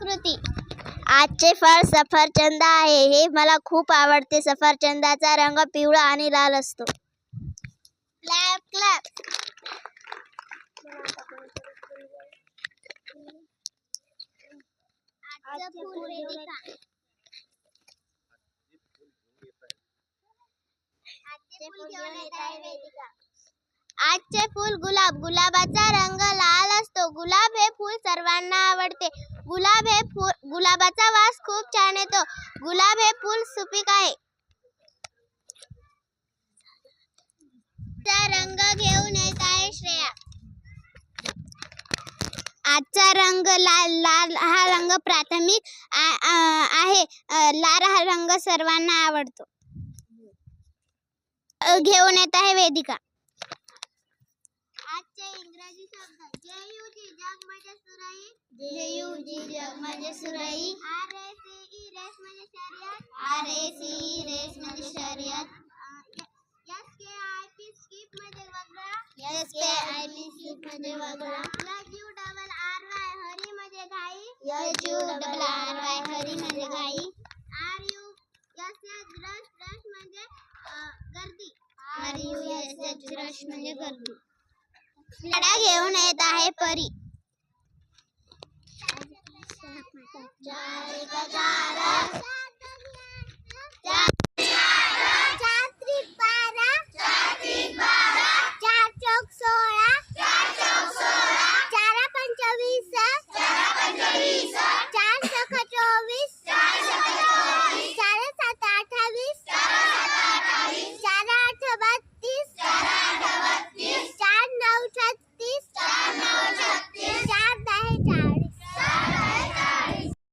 संस्कृती. आजचे फळ सफरचंद आहे. हे मला खूप आवडते. सफरचंदाचा रंग पिवळा आणि लाल असतो. क्लॅप क्लॅप आजचं फूल आजचे गुलाब. गुलाबाचा रंग लाल असतो. गुलाब हे फूल सर्वांना आवडते. गुलाब हे फूल, गुलाबाचा वास खूप छान येतो. गुलाब हे फूल सुपीक चा रंग घेऊन येत श्रेया. आजचा रंग लाल लाल, हा रंग प्राथमिक आहे. लाल हा रंग सर्वांना आवडतो. घेऊन येत आहे वेदिका. आजचे इंग्रजी शब्द जेयूजी जग म्हणजे सुराई. जग म्हणजे सुराई R A C E race म्हणजे शर्यत R A C E race म्हणजे शर्यत के आय पी स्किप म्हणजे वगळा एस के आय पी स्किप म्हणजे वगळा S U double R Y hurry म्हणजे घाई S U double R Y hurry म्हणजे घाई R U S H rush rush म्हणजे गर्दी R U S H rush म्हणजे गर्दी लढा घेऊन येत आहे परी चार एक चार